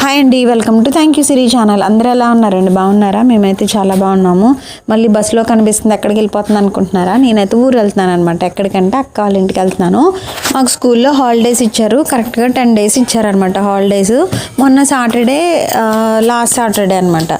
Hi అండి welcome to thank you Siri channel అందరూ ఎలా ఉన్నారండి? బాగున్నారా? మేమైతే చాలా బాగున్నాము. మళ్ళీ బస్సులో కనిపిస్తుంది ఎక్కడికి వెళ్ళిపోతుంది అనుకుంటున్నారా? నేనైతే ఊరు వెళ్తున్నాను అనమాట ఎక్కడికంటే అక్క వాళ్ళ ఇంటికి వెళ్తున్నాను. మాకు స్కూల్లో హాలిడేస్ ఇచ్చారు. కరెక్ట్గా టెన్ డేస్ ఇచ్చారనమాట హాలిడేస్ మొన్న సాటర్డే లాస్ట్ సాటర్డే అనమాట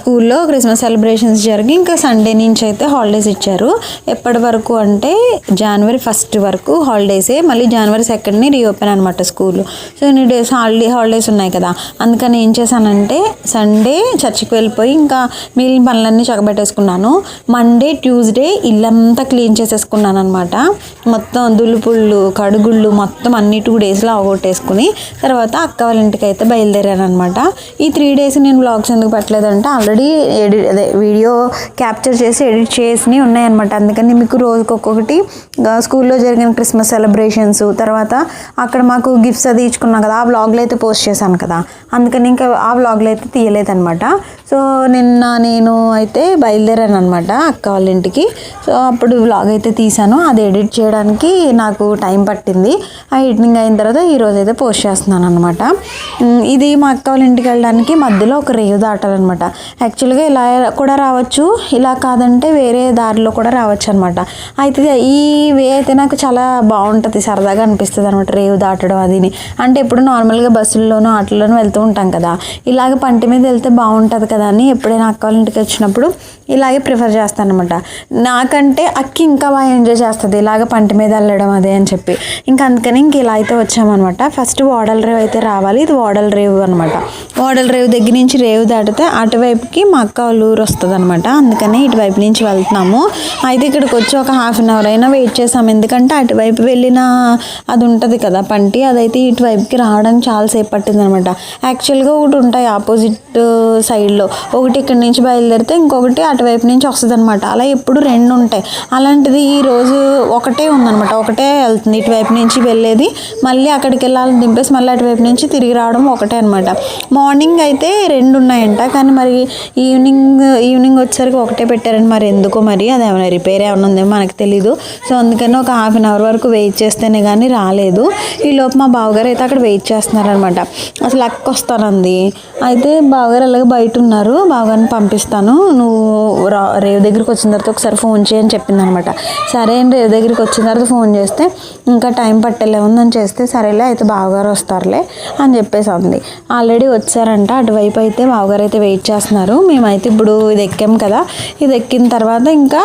స్కూల్లో క్రిస్మస్ సెలబ్రేషన్స్ జరిగి ఇంకా సండే నుంచి అయితే హాలిడేస్ ఇచ్చారు. ఎప్పటి వరకు అంటే జనవరి ఫస్ట్ వరకు హాలిడేసే మళ్ళీ జనవరి సెకండ్ని రీఓపెన్ అనమాట స్కూల్. సో ఎన్ని డేస్ హాలిడే హాలిడేస్ ఉన్నాయి కదా. అందుకని ఏం చేశానంటే సండే చర్చికి వెళ్ళిపోయి ఇంకా మిగిలిన పనులన్నీ చక్కబెట్టేసుకున్నాను. మండే ట్యూస్డే ఇల్లంతా క్లీన్ చేసేసుకున్నాను అనమాట మొత్తం దులుపుళ్ళు కడుగుళ్ళు మొత్తం అన్ని టూ డేస్లో అవగొట్టేసుకుని తర్వాత అక్క వాళ్ళ ఇంటికి అయితే బయలుదేరాను అనమాట ఈ త్రీ డేస్ నేను బ్లాగ్స్ ఎందుకు పెట్టలేదంటే ఆల్రెడీ ఎడిట్ అదే వీడియో క్యాప్చర్ చేసి ఎడిట్ చేసి ఉన్నాయన్నమాట. అందుకని మీకు రోజుకి ఒక్కొక్కటి స్కూల్లో జరిగిన క్రిస్మస్ సెలబ్రేషన్స్ తర్వాత అక్కడ మాకు గిఫ్ట్స్ అది ఇచ్చుకున్నాం కదా ఆ బ్లాగ్లో అయితే పోస్ట్ చేశాను కదా. అందుకని ఇంకా ఆ వ్లాగ్లో అయితే తీయలేదనమాట సో నిన్న నేను అయితే బయలుదేరాను అనమాట అక్క వాళ్ళ ఇంటికి. సో అప్పుడు వ్లాగ్ అయితే తీశాను. అది ఎడిట్ చేయడానికి నాకు టైం పట్టింది. ఆ ఎడిటింగ్ అయిన తర్వాత ఈరోజు అయితే పోస్ట్ చేస్తున్నాను అనమాట ఇది మా అక్క వాళ్ళ ఇంటికి వెళ్ళడానికి మధ్యలో ఒక రేవు దాటాలన్నమాట. యాక్చువల్గా ఇలా కూడా రావచ్చు ఇలా కాదంటే వేరే దారిలో కూడా రావచ్చు అనమాట అయితే ఈ వే అయితే నాకు చాలా బాగుంటుంది సరదాగా అనిపిస్తుంది అనమాట రేవు దాటడం అదిని. అంటే ఇప్పుడు నార్మల్గా బస్సుల్లోనూ ఆటల్లోనూ వెళ్తూ ఉంటాం కదా. ఇలాగ పంటి మీద వెళ్తే బాగుంటుంది కదా అని ఎప్పుడైనా అక్క వాళ్ళ ఇంటికి వచ్చినప్పుడు ఇలాగే ప్రిఫర్ చేస్తాను అనమాట నాకంటే అక్కి ఇంకా బాగా ఎంజాయ్ చేస్తుంది ఇలాగ పంటి మీద వెళ్ళడం అదే అని చెప్పి. ఇంకా అందుకని ఇంక ఇలా అయితే వచ్చామన్నమాట. ఫస్ట్ వాడల రేవు అయితే రావాలి. ఇది వాడల రేవు అనమాట వాడల రేవు దగ్గర నుంచి రేవు దాటితే అటువైపుకి మా అక్క వాళ్ళ ఊరు వస్తుంది అనమాట అందుకని ఇటువైపు నుంచి వెళ్తున్నాము. అయితే ఇక్కడికి వచ్చి ఒక హాఫ్ అన్ అవర్ అయినా వెయిట్ చేసాము. ఎందుకంటే అటువైపు వెళ్ళిన అది ఉంటుంది కదా పంటి. అదైతే ఇటువైపుకి రావడానికి చాలాసేపు పట్టింది అనమాట యాక్చువల్గా ఒకటి ఉంటాయి ఆపోజిట్ సైడ్లో. ఒకటి ఇక్కడ నుంచి బయలుదేరితే ఇంకొకటి అటువైపు నుంచి వస్తుంది అనమాట అలా ఎప్పుడు రెండు ఉంటాయి. అలాంటిది ఈ రోజు ఒకటే ఉందనమాట ఒకటే వెళ్తుంది. ఇటువైపు నుంచి వెళ్ళేది మళ్ళీ అక్కడికి వెళ్ళాలని దింపేసి మళ్ళీ అటువైపు నుంచి తిరిగి రావడం ఒకటే అనమాట మార్నింగ్ అయితే రెండు ఉన్నాయంట కానీ మరి ఈవినింగ్ ఈవినింగ్ వచ్చేసరికి ఒకటే పెట్టారని మరి ఎందుకో మరి అది ఏమైనా రిపేర్ ఏమైనా ఉందేమో మనకు తెలీదు. సో అందుకని ఒక హాఫ్ అన్ అవర్ వరకు వెయిట్ చేస్తేనే కానీ రాలేదు. ఈ లోపు మా బావగారు అయితే అక్కడ వెయిట్ చేస్తున్నారనమాట అసలు అక్క వస్తానంది. అయితే బావగారు అలాగే బయట ఉన్నారు. బావగారిని పంపిస్తాను. నువ్వు రా రేవు దగ్గరికి వచ్చిన తర్వాత ఒకసారి ఫోన్ చేయని చెప్పింది అనమాట సరే అని రేవు దగ్గరికి వచ్చిన తర్వాత ఫోన్ చేస్తే ఇంకా టైం పట్టలేముందని ఉందని చేస్తే సరేలే అయితే బావగారు వస్తారులే అని చెప్పేసి అంది. ఆల్రెడీ వచ్చారంట. అటువైపు అయితే బావగారు అయితే వెయిట్ చేస్తున్నారు. మేమైతే ఇప్పుడు ఇది ఎక్కాం కదా. ఇది ఎక్కిన తర్వాత ఇంకా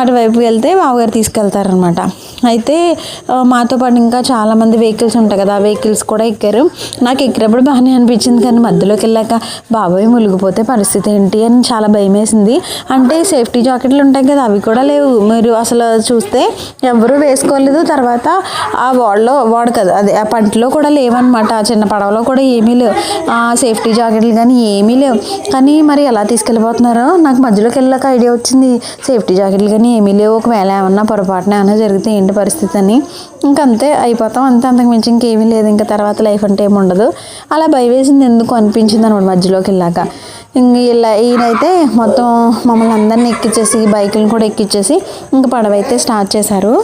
అటువైపు వెళ్తే బావగారు తీసుకెళ్తారనమాట. అయితే మాతో పాటు ఇంకా చాలామంది వెహికల్స్ ఉంటాయి కదా ఆ వెహికల్స్ కూడా ఎక్కారు. నాకు ఎక్కినప్పుడు బాగానే అనిపించింది కానీ మధ్యలోకి వెళ్ళాక బాబాయ్ మునిగిపోతే పరిస్థితి ఏంటి? అని చాలా భయం వేసింది అంటే సేఫ్టీ జాకెట్లు ఉంటాయి కదా అవి కూడా లేవు. మీరు అసలు చూస్తే ఎవరు వేసుకోలేదు. తర్వాత ఆ వాడలో వాడు కదా అదే ఆ పంటలో కూడా లేవన్నమాట. ఆ చిన్న పడవలో కూడా ఏమీ లేవు. ఆ సేఫ్టీ జాకెట్లు కానీ ఏమీ లేవు. కానీ మరి ఎలా తీసుకెళ్ళిపోతున్నారో? నాకు మధ్యలోకి వెళ్ళాక ఐడియా వచ్చింది. సేఫ్టీ జాకెట్లు కానీ ఏమీ లేవు. ఒకవేళ ఏమన్నా పొరపాటున ఏమైనా జరిగితే ఇలాంటి పరిస్థితి అని ఇంకా అంతే అయిపోతాం. అంతే అంతకు మించి ఇంకేమీ లేదు. ఇంకా తర్వాత లైఫ్ అంటే ఏమి ఉండదు. అలా భయవేసింది ఎందుకు అనిపించింది అనమాట మధ్యలోకి వెళ్ళాక. ఇంక ఇలా ఈయనైతే మొత్తం మమ్మల్ని అందరినీ ఎక్కించేసి బైకులను కూడా ఎక్కించేసి ఇంకా పడవ అయితే స్టార్ట్ చేశారు.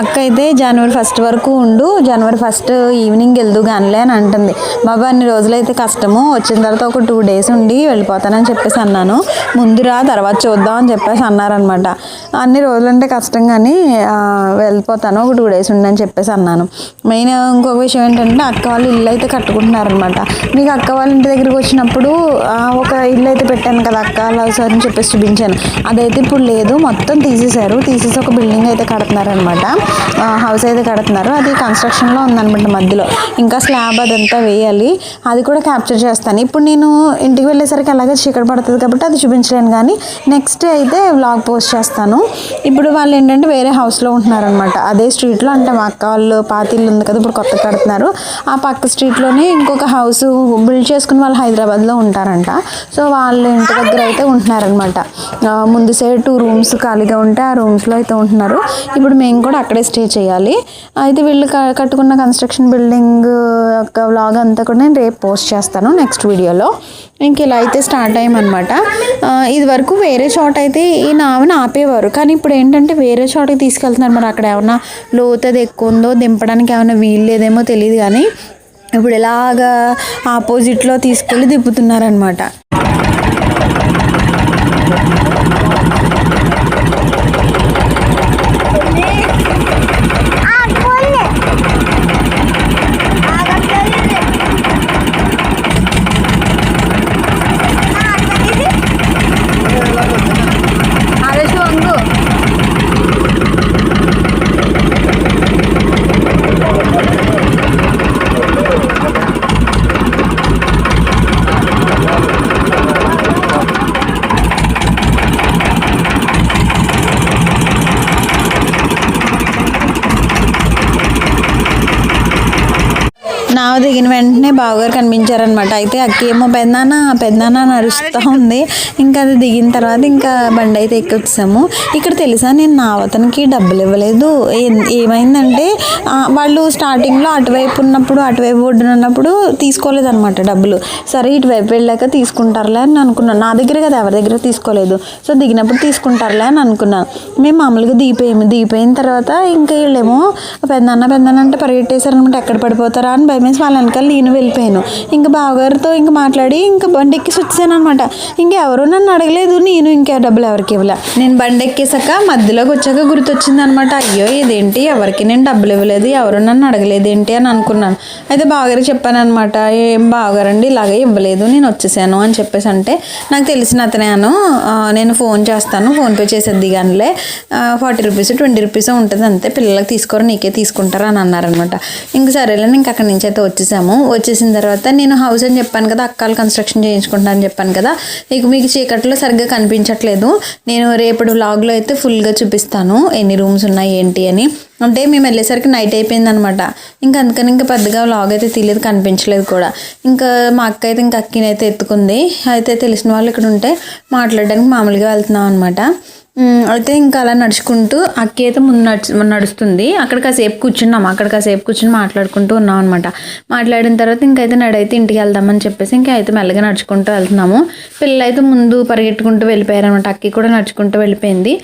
అక్క అయితే జనవరి ఫస్ట్ వరకు ఉండు. జనవరి ఫస్ట్ ఈవినింగ్ వెళ్దు కానిలే అని అంటుంది. బాబా అన్ని రోజులైతే కష్టము. వచ్చిన తర్వాత ఒక టూ డేస్ ఉండి వెళ్ళిపోతానని చెప్పేసి అన్నాను. ముందురా తర్వాత చూద్దాం అని చెప్పేసి అన్నారనమాట. అన్ని రోజులంటే కష్టం కానీ వెళ్ళిపోతాను. ఒక టూ డేస్ ఉండని చెప్పేసి అన్నాను. మెయిన్ ఇంకొక విషయం ఏంటంటే అక్క వాళ్ళు ఇల్లు అయితే కట్టుకుంటున్నారనమాట. మీకు అక్క వాళ్ళ ఇంటి దగ్గరికి వచ్చినప్పుడు ఒక ఇల్లు అయితే పెట్టాను కదా అక్క లవ్ సార్ అని చెప్పేసి చూపించాను. అదైతే ఇప్పుడు లేదు. మొత్తం తీసేశారు. తీసేసి ఒక బిల్డింగ్ అయితే కడుతున్నారనమాట. హౌస్ అయితే కడుతున్నారు. అది కన్స్ట్రక్షన్లో ఉందనమాట మధ్యలో. ఇంకా స్లాబ్ అదంతా వేయాలి. అది కూడా క్యాప్చర్ చేస్తాను. ఇప్పుడు నేను ఇంటికి వెళ్ళేసరికి అలాగే చీకటి పడుతుంది కాబట్టి అది చూపించలేను కానీ నెక్స్ట్ అయితే వ్లాగ్ పోస్ట్ చేస్తాను. ఇప్పుడు వాళ్ళు ఏంటంటే వేరే హౌస్లో ఉంటున్నారనమాట అదే స్ట్రీట్లో అంటే మా అక్క వాళ్ళు పాతిల్లు ఉంది కదా ఇప్పుడు కొత్త కడుతున్నారు. ఆ పక్క స్ట్రీట్లోనే ఇంకొక హౌస్ బిల్డ్ చేసుకుని వాళ్ళు హైదరాబాద్లో ఉంటారంట. సో వాళ్ళ ఇంటి దగ్గర అయితే ఉంటున్నారనమాట ముందు సైడ్ టూ రూమ్స్ ఖాళీగా ఉంటే ఆ రూమ్స్లో అయితే ఉంటున్నారు. ఇప్పుడు మేము కూడా అక్కడే స్టే చేయాలి. అయితే వీళ్ళు కట్టుకున్న కన్స్ట్రక్షన్ బిల్డింగ్ యొక్క వ్లాగ్ అంతా కూడా నేను రేపు పోస్ట్ చేస్తాను నెక్స్ట్ వీడియోలో ఇంక ఇలా అయితే స్టార్ట్ అయ్యామన్నమాట. ఇది వరకు వేరే చోట అయితే ఈ నావని ఆపేవారు. కానీ ఇప్పుడు ఏంటంటే వేరే చోటకి తీసుకెళ్తున్నారు. మరి అక్కడ ఏమన్నా లోతది ఎక్కువ ఉందో దింపడానికి ఏమైనా వీలు లేదేమో తెలియదు కానీ ఇప్పుడు ఇలాగా ఆపోజిట్లో తీసుకెళ్ళి తిప్పుతున్నారనమాట నావ దిగిన వెంటనే బావగారు కనిపించారనమాట అయితే అక్కేమో పెద్దనాన్న పెద్దనాన్న నడుస్తూ ఉంది. ఇంకా అది దిగిన తర్వాత ఇంకా బండి అయితే ఎక్కొచ్చాము ఇక్కడ తెలుసా నేను నావతనికి డబ్బులు ఇవ్వలేదు. ఏం- ఏమైందంటే వాళ్ళు స్టార్టింగ్లో అటువైపు ఉన్నప్పుడు అటువైపు ఒడ్డున ఉన్నప్పుడు తీసుకోలేదనమాట డబ్బులు. సరే ఇటువైపు వెళ్ళాక తీసుకుంటారులే అని అనుకున్నాను నా దగ్గర కదా ఎవరి దగ్గర తీసుకోలేదు. సో దిగినప్పుడు తీసుకుంటారులే అని అనుకున్నాను మేము మామూలుగా దిగిపోయాము దిగిపోయిన తర్వాత ఇంకా వీళ్ళేమో పెద్దనాన్న పెద్దనాన్న అంటే పరిగెట్టేశారనమాట ఎక్కడ పడిపోతారా? అని భయం భయమేసి వాళ్ళ వెనకాల నేను వెళ్ళిపోయాను. ఇంకా బావగారితో ఇంకా మాట్లాడి ఇంకా బండి ఎక్కేసి వచ్చాను అనమాట ఇంకా ఎవరు నన్ను అడగలేదు నేను ఇంకా డబ్బులు ఎవరికి ఇవ్వలే. నేను బండి ఎక్కేసాక మధ్యలోకి వచ్చాక గుర్తొచ్చింది అనమాట అయ్యో ఇదేంటి? ఎవరికి నేను డబ్బులు ఇవ్వలేదు ఎవరు నన్ను అడగలేదు ఏంటి అని అనుకున్నాను. అయితే బావగారికి చెప్పాను అనమాట ఏం బావగారండి ఇలాగే ఇవ్వలేదు నేను వచ్చేసాను అని చెప్పేసి అంటే నాకు తెలిసిన అతనేను నేను ఫోన్ చేస్తాను ఫోన్పే చేసేది కానిలే. ఫార్టీ రూపీస్ ట్వంటీ రూపీస్ ఉంటుంది అంతే. పిల్లలకి తీసుకోరు నీకే తీసుకుంటారు అని అన్నారనమాట ఇంక సరేలే ఇంక అక్కడి నుంచి అయితే వచ్చేసాము. వచ్చేసిన తర్వాత నేను హౌస్ అని చెప్పాను కదా అక్కాలు కన్స్ట్రక్షన్ చేయించుకుంటాను చెప్పాను కదా మీకు మీకు చీకట్లో సరిగ్గా కనిపించట్లేదు. నేను రేపటి వ్లాగ్లో అయితే ఫుల్గా చూపిస్తాను ఎన్ని రూమ్స్ ఉన్నాయి ఏంటి అని. అంటే మేము వెళ్ళేసరికి నైట్ అయిపోయింది అనమాట ఇంకా అందుకని ఇంకా పెద్దగా వ్లాగ్ అయితే తెలియదు కనిపించలేదు కూడా. ఇంకా మా అక్క అయితే ఇంకా అక్కినైతే ఎత్తుకుంది. అయితే తెలిసిన వాళ్ళు ఇక్కడ ఉంటే మాట్లాడడానికి మామూలుగా వెళ్తున్నాం అనమాట. అయితే ఇంకా అలా నడుచుకుంటూ అక్కి అయితే ముందు నడుచు నడుస్తుంది. అక్కడ కాసేపు కూర్చున్నాం. అక్కడ కాసేపు కూర్చుని మాట్లాడుకుంటూ ఉన్నాం అనమాట మాట్లాడిన తర్వాత ఇంకైతే నడైతే ఇంటికి వెళ్దామని చెప్పేసి ఇంకా అయితే మెల్లగా నడుచుకుంటూ వెళ్తున్నాము. పిల్లలు అయితే ముందు పరిగెట్టుకుంటూ వెళ్ళిపోయారనమాట అక్కి కూడా నడుచుకుంటూ వెళ్ళిపోయింది.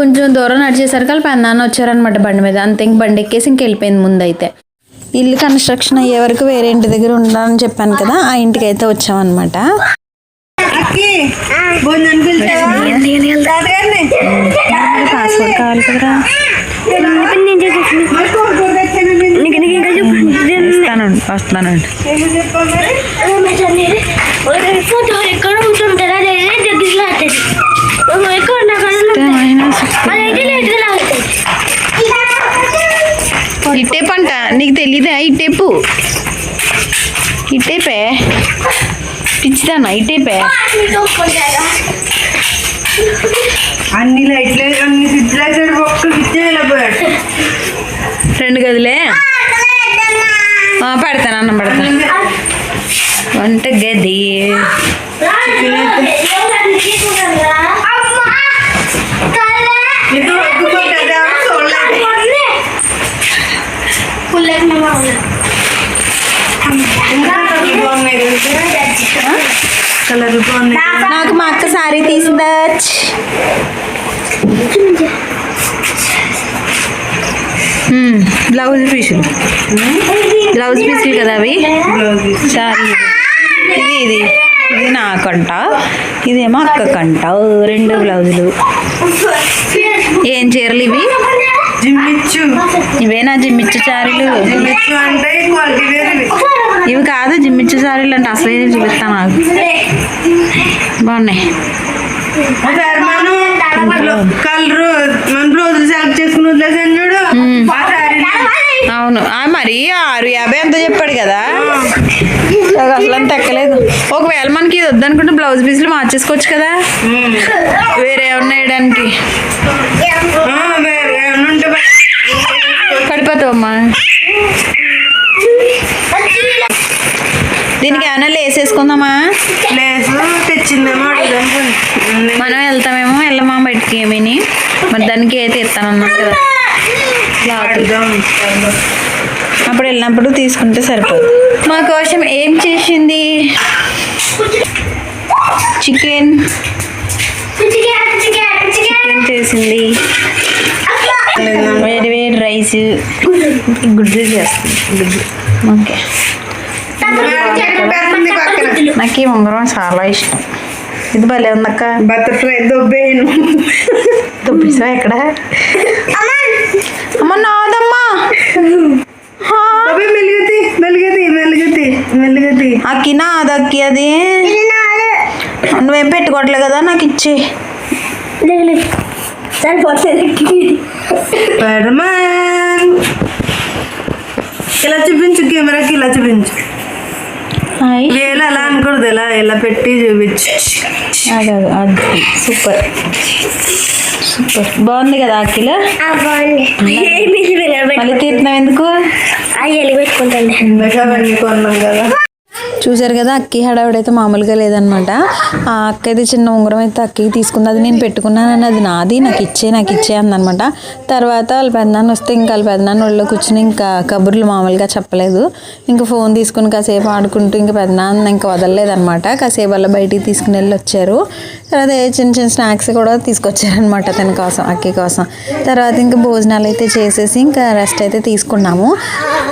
కొంచెం దూరం నడిచేసరికి వాళ్ళు పెన్నాన్న వచ్చారనమాట బండి మీద. అంతే ఇంక బండి ఎక్కేసి ఇంక వెళ్ళిపోయింది ముందు అయితే ఇల్లు కన్స్ట్రక్షన్ అయ్యే వరకు వేరే ఇంటి దగ్గర ఉండాలని చెప్పాను కదా ఆ ఇంటికి అయితే వచ్చామన్నమాట. అక్కి భోజనం తాతగారిని? పాస్వర్డ్ కావాలి కదరా? మరి కోరుకో తెచ్చానండి ఇస్తాను వస్తానండి ఏమో చెప్పాలి మరి? ఫోటో ఎక్కడ ఉంటుంటారా లేదా దగ్గరలో అవుతుంది ఎక్కడ ఉన్న కళ్ళు అదైతే లేట్గా లాగుతుంది ఇట్టేపు అంట నీకు తెలీదా? ఇట్టేపు ఇట్టేపే పిచ్చిదానా ఇట్టేపే అన్ని లైట్లే అన్ని స్విచ్ వేసాడు ఒక్క స్విచ్ వెళ్ళిపోయాడు రెండు గదులే ఆ, పెడతాను అన్నం పెడతాను వంట గది కలర్ బాగున్నాయి నాకు మా అక్క సారీ తీసిందా? బ్లౌజ్ పీసులు. బ్లౌజ్ పీసులు కదా అవి? సారీ. ఇది ఇది ఇది నాకంట ఇదేమో అక్కకంట రెండు బ్లౌజులు. ఏం చీరలు ఇవి? జిమ్మిచ్చు. ఇవేనా జిమ్మిచ్చు చారీలు జిమ్మిచ్చు అంటే క్వాలిటీ వేరు. ఇవి. కాదు జిమ్మిచ్చు చారీలు అంటే అసలు చూపిస్తాను నాకు. బాగున్నాయి. కలర్ మన సెలెక్ట్ చేసుకుని వదిలేసాను చూడు అవును. ఆ, మరి ఆరు యాభై ఎంత చెప్పాడు కదా. అసలు అంత ఎక్కలేదు. ఒకవేళ మనకి ఇది వద్దనుకుంటే బ్లౌజ్ పీసులు మార్చేసుకోవచ్చు కదా. వేరే ఏమన్నా వేయడానికి వేరే ఏమైనా ఉంటే బయట పడిపోతావమ్మా దీనికి ఏమైనా లేస్ వేసుకుందామా ప్లేస్ తెచ్చిందేమో అడుగుదాం మనం వెళ్తామేమో వెళ్ళమా బయటికి ఏమీని? మరి దానికి అయితే ఇస్తానన్నాం కదా అప్పుడు వెళ్ళినప్పుడు తీసుకుంటే సరిపోదు. మా కోసం ఏం చేసింది? చికెన్. చికెన్ చేసింది? వేడి వేడి రైస్. గుడ్డు చేస్తుంది. గుడ్డు ఓకే. నాకు ఈ ఉంగరం చాలా ఇష్టం. ఇది భలే ఉందక్క. బటర్ఫ్లై దొబ్బేను దుబ్బిసా ఎక్కడ? అమ్మ! నాదమ్మా! మెలుగతి మెలుగతి మెలుగతి మెలుగతి. అక్కి నాది అక్కి అది. నువ్వేం పెట్టుకోవట్లే కదా నాకు ఇచ్చే. ఇలా చూపించు కెమెరాకి ఇలా చూపించు. వేలు అలా అనకూడదు ఇలా ఇలా పెట్టి చూపించు. అది సూపర్. సూపర్. బాగుంది కదా అక్కిలో మళ్ళీ తీర్థం ఎందుకు? అవన్నీ కొన్నాం కదా. చూసారు కదా అక్కి హడావిడైతే మామూలుగా లేదనమాట. ఆ అక్క అయితే చిన్న ఉంగరం అయితే అక్కకి తీసుకుంది అది నేను పెట్టుకున్నానని అది నాది నాకు ఇచ్చే నాకు ఇచ్చే అందనమాట తర్వాత వాళ్ళ పెద్దనాన్న వస్తే ఇంకా వాళ్ళ పెద్దనాన్న ఒళ్ళో కూర్చుని ఇంకా కబుర్లు మామూలుగా చెప్పలేదు. ఇంకా ఫోన్ తీసుకుని కాసేపు ఆడుకుంటూ ఇంకా పెద్దనాన్న ఇంకా వదలలేదనమాట. కాసేపు వాళ్ళ బయటికి తీసుకుని వెళ్ళి వచ్చారు. తర్వాత ఏ చిన్న చిన్న స్నాక్స్ కూడా తీసుకొచ్చారనమాట తన కోసం అక్కి కోసం. తర్వాత ఇంకా భోజనాలు అయితే చేసేసి ఇంకా రెస్ట్ అయితే తీసుకున్నాము.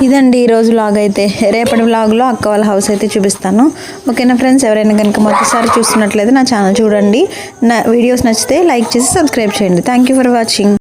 ఇదండి ఈరోజు వ్లాగ్ అయితే. రేపటి వ్లాగ్లో అక్క వాళ్ళ హౌస్ అయితే చూపిస్తాను. ఓకేనా ఫ్రెండ్స్? ఎవరైనా కనుక మొదటిసారి చూస్తున్నట్లయితే నా ఛానల్ చూడండి. నా వీడియోస్ నచ్చితే లైక్ చేసి సబ్స్క్రైబ్ చేయండి. Thank you for watching.